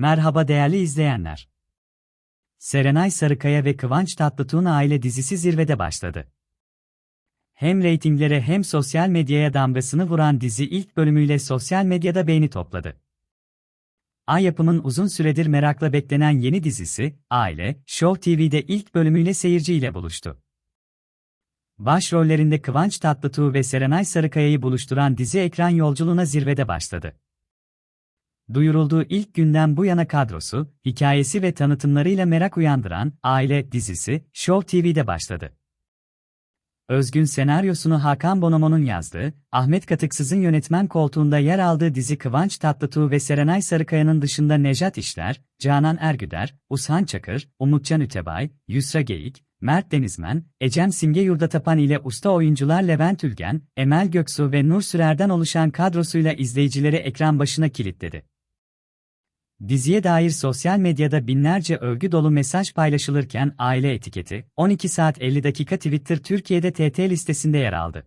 Merhaba değerli izleyenler. Serenay Sarıkaya ve Kıvanç Tatlıtuğ'un aile dizisi zirvede başladı. Hem reytinglere hem sosyal medyaya damgasını vuran dizi ilk bölümüyle sosyal medyada beğeni topladı. Ay yapımın uzun süredir merakla beklenen yeni dizisi, Aile, Show TV'de ilk bölümüyle seyirciyle buluştu. Başrollerinde Kıvanç Tatlıtuğ ve Serenay Sarıkaya'yı buluşturan dizi ekran yolculuğuna zirvede başladı. Duyurulduğu ilk günden bu yana kadrosu, hikayesi ve tanıtımlarıyla merak uyandıran Aile dizisi Show TV'de başladı. Özgün senaryosunu Hakan Bonomo'nun yazdığı, Ahmet Katıksız'ın yönetmen koltuğunda yer aldığı dizi Kıvanç Tatlıtuğ ve Serenay Sarıkaya'nın dışında Nejat İşler, Canan Ergüder, Ushan Çakır, Umutcan Ütebay, Yusra Geyik, Mert Denizmen, Ecem Simge Yurdatapan ile usta oyuncular Levent Ülgen, Emel Göksu ve Nur Sürer'den oluşan kadrosuyla izleyicileri ekran başına kilitledi. Diziye dair sosyal medyada binlerce övgü dolu mesaj paylaşılırken aile etiketi, 12 saat 50 dakika Twitter Türkiye'de TT listesinde yer aldı.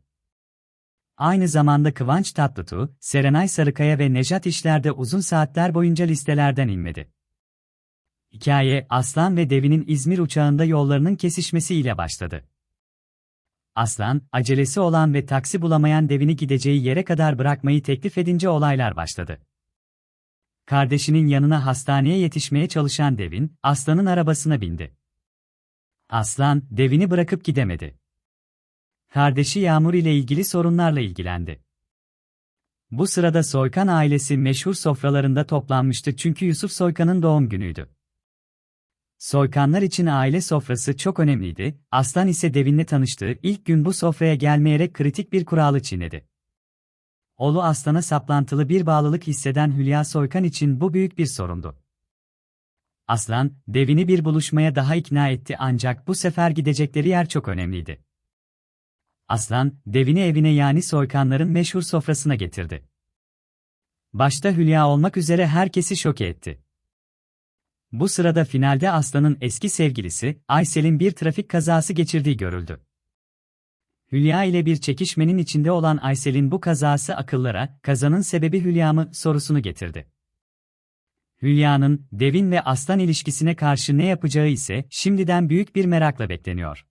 Aynı zamanda Kıvanç Tatlıtuğ, Serenay Sarıkaya ve Nejat İşler de uzun saatler boyunca listelerden inmedi. Hikaye, Aslan ve Devi'nin İzmir uçağında yollarının kesişmesiyle başladı. Aslan, acelesi olan ve taksi bulamayan Devi'ni gideceği yere kadar bırakmayı teklif edince olaylar başladı. Kardeşinin yanına hastaneye yetişmeye çalışan Devin, Aslan'ın arabasına bindi. Aslan, Devin'i bırakıp gidemedi. Kardeşi Yağmur ile ilgili sorunlarla ilgilendi. Bu sırada Soykan ailesi meşhur sofralarında toplanmıştı çünkü Yusuf Soykan'ın doğum günüydü. Soykanlar için aile sofrası çok önemliydi, Aslan ise Devin'le tanıştığı ilk gün bu sofraya gelmeyerek kritik bir kuralı çiğnedi. Oğlu Aslan'a saplantılı bir bağlılık hisseden Hülya Soykan için bu büyük bir sorundu. Aslan, Devin'i bir buluşmaya daha ikna etti ancak bu sefer gidecekleri yer çok önemliydi. Aslan, Devin'i evine yani Soykanların meşhur sofrasına getirdi. Başta Hülya olmak üzere herkesi şoke etti. Bu sırada finalde Aslan'ın eski sevgilisi, Aysel'in bir trafik kazası geçirdiği görüldü. Hülya ile bir çekişmenin içinde olan Aysel'in bu kazası akıllara, kazanın sebebi Hülya mı sorusunu getirdi. Hülya'nın, Devin ve Aslan ilişkisine karşı ne yapacağı ise şimdiden büyük bir merakla bekleniyor.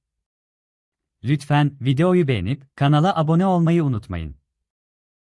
Lütfen videoyu beğenip kanala abone olmayı unutmayın.